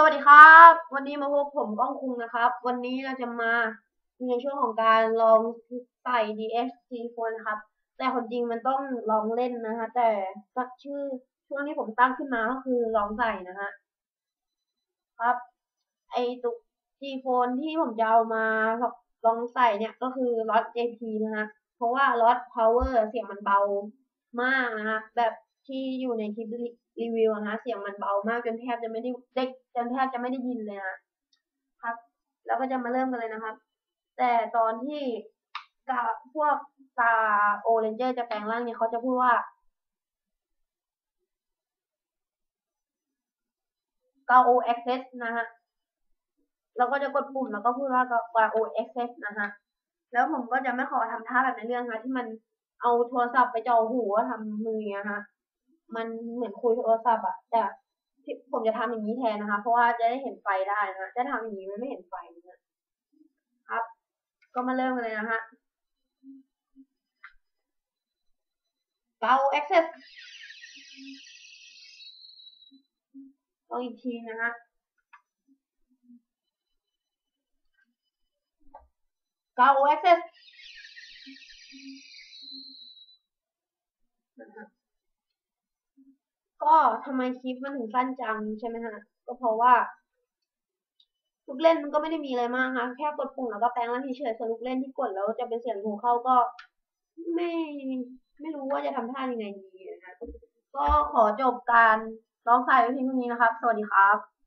สวัสดีครับ วันนี้มาพบผมก้องคุงนะครับ วันนี้เราจะมาในช่วงของการลองใส่ DST 4นครับ แต่คนจริงมันต้องลองเล่นนะฮะแต่สักชื่อช่วงที่ผมตั้งขึ้นมาก็คือลองใส่นะฮะครับ ไอตุก G Phone ที่ผมจะเอามาลองใส่เนี่ยก็คือ Rod JP นะฮะเพราะว่า Rod Power เสียงมันเบามากนะฮะแบบ ที่อยู่ในคลิปรีวิวนะฮะเสียงมันเบามากจนแทบจะไม่ได้ได้จนแทบจะไม่ได้ยินเลยนะครับ แล้วก็จะมาเริ่มกันเลยนะครับ แต่ตอนที่กาพวกกาโอเรนเจอร์จะแปลงร่างเนี่ยเขาจะพูดว่ากาโอเอ็กเซสนะฮะเราก็จะกดปุ่มแล้วก็พูดว่ากาโอเอ็กเซสนะฮะแล้วผมก็จะไม่ขอทำท่าแบบในเรื่องนะที่มันเอาโทรศัพท์ไปจ่อหูทำมือนะฮะ มันเหมือนคุยโทรศัพท์อะแต่ที่ผมจะทำอย่างนี้แทนนะคะ เพราะว่าจะได้เห็นไฟได้นะจะทำอย่างนี้มันไม่เห็นไฟนะครับ ก็มาเริ่มกันเลยนะฮะเกา access ลองอีกทีนะฮะเกา access ก็ทำไมคลิปมันถึงสั้นจังใช่ไหมฮะ ก็เพราะว่าลูกเล่นมันก็ไม่ได้มีอะไรมากคะแค่กดปุ่มแล้วก็แปลงร่างเฉยๆส่วนลูกเล่นที่กดแล้วจะเป็นเสียงหูเข้าก็ ไม่ไม่รู้ว่าจะทำท่ายังไงดีนะคะก็ขอจบการร้องไห้ไว้เพียงเท่านี้นะครับ สวัสดีครับ